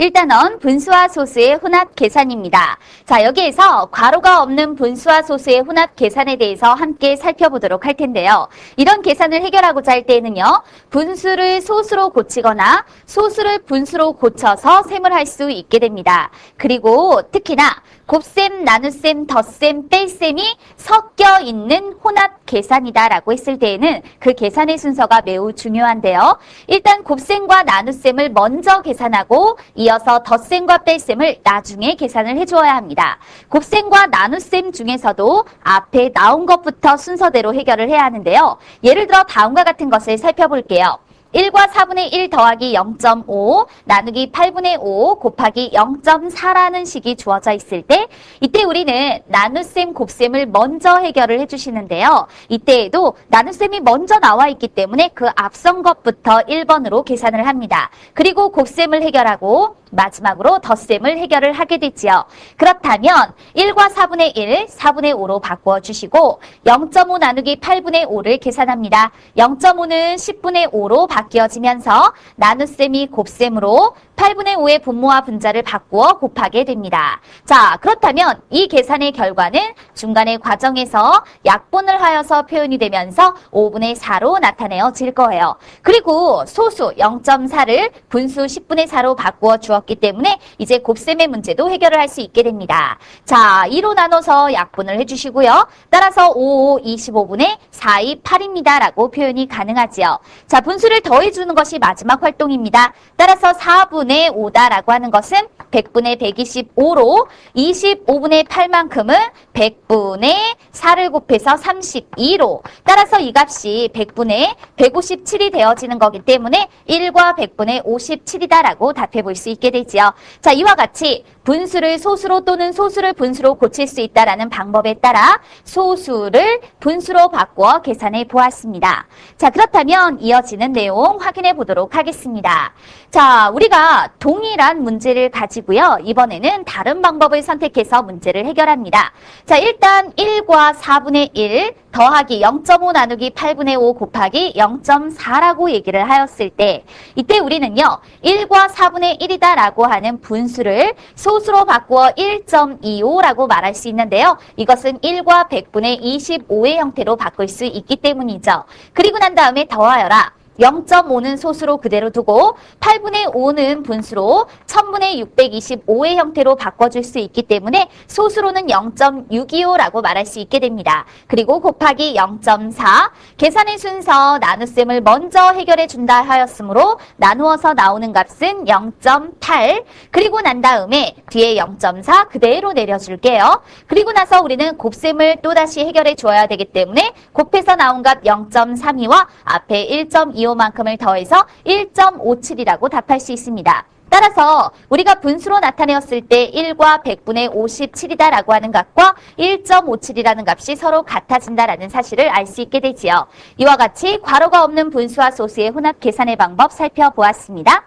일단은 분수와 소수의 혼합 계산입니다. 자, 여기에서 괄호가 없는 분수와 소수의 혼합 계산에 대해서 함께 살펴보도록 할 텐데요. 이런 계산을 해결하고자 할 때에는요. 분수를 소수로 고치거나 소수를 분수로 고쳐서 셈을 할 수 있게 됩니다. 그리고 특히나 곱셈, 나눗셈, 덧셈, 뺄셈이 섞여 있는 혼합 계산이다라고 했을 때에는 그 계산의 순서가 매우 중요한데요. 일단 곱셈과 나눗셈을 먼저 계산하고 이 어서 덧셈과 뺄셈을 나중에 계산을 해주어야 합니다. 곱셈과 나눗셈 중에서도 앞에 나온 것부터 순서대로 해결을 해야 하는데요. 예를 들어 다음과 같은 것을 살펴볼게요. 1과 4분의 1 더하기 0.5 나누기 8분의 5 곱하기 0.4라는 식이 주어져 있을 때 이때 우리는 나눗셈 곱셈을 먼저 해결을 해주시는데요. 이때에도 나눗셈이 먼저 나와 있기 때문에 그 앞선 것부터 1번으로 계산을 합니다. 그리고 곱셈을 해결하고 마지막으로 덧셈을 해결을 하게 되지요. 그렇다면 1과 4분의 1, 4분의 5로 바꾸어 주시고 0.5 나누기 8분의 5를 계산합니다. 0.5는 10분의 5로 바 뀌어지면서 나눗셈이 곱셈으로 8분의 5의 분모와 분자를 바꾸어 곱하게 됩니다. 자, 그렇다면 이 계산의 결과는 중간의 과정에서 약분을 하여서 표현이 되면서 5분의 4로 나타내어질 거예요. 그리고 소수 0.4를 분수 10분의 4로 바꾸어 주었기 때문에 이제 곱셈의 문제도 해결을 할 수 있게 됩니다. 자, 2로 나눠서 약분을 해주시고요. 따라서 5, 5, 25분의 4, 2, 8입니다. 라고 표현이 가능하지요. 자, 분수를 더해주는 것이 마지막 활동입니다. 따라서 4분의 5다라고 하는 것은 100분의 125로 25분의 8만큼은 100분의 4를 곱해서 32로 따라서 이 값이 100분의 157이 되어지는 거기 때문에 1과 100분의 57이다라고 답해 볼 수 있게 되지요. 자, 이와 같이 분수를 소수로 또는 소수를 분수로 고칠 수 있다라는 방법에 따라 소수를 분수로 바꾸어 계산해 보았습니다. 자, 그렇다면 이어지는 내용 확인해 보도록 하겠습니다. 자, 우리가 동일한 문제를 가지고요. 이번에는 다른 방법을 선택해서 문제를 해결합니다. 자, 일단 1과 4분의 1 더하기 0.5 나누기 8분의 5 곱하기 0.4라고 얘기를 하였을 때 이때 우리는요. 1과 4분의 1이다 라고 하는 분수를 소수로 바꾸어 1.25라고 말할 수 있는데요. 이것은 1과 100분의 25의 형태로 바꿀 수 있기 때문이죠. 그리고 난 다음에 더하여라. 0.5는 소수로 그대로 두고 8분의 5는 분수로 1000분의 625의 형태로 바꿔줄 수 있기 때문에 소수로는 0.625라고 말할 수 있게 됩니다. 그리고 곱하기 0.4 계산의 순서 나눗셈을 먼저 해결해 준다 하였으므로 나누어서 나오는 값은 0.8 그리고 난 다음에 뒤에 0.4 그대로 내려줄게요. 그리고 나서 우리는 곱셈을 또다시 해결해 줘야 되기 때문에 곱해서 나온 값 0.32와 앞에 1.25 만큼을 더해서 1.57이라고 답할 수 있습니다. 따라서 우리가 분수로 나타내었을 때 1과 100분의 57이다라고 하는 값과 1.57이라는 값이 서로 같아진다라는 사실을 알 수 있게 되지요. 이와 같이 괄호가 없는 분수와 소수의 혼합 계산의 방법 살펴보았습니다.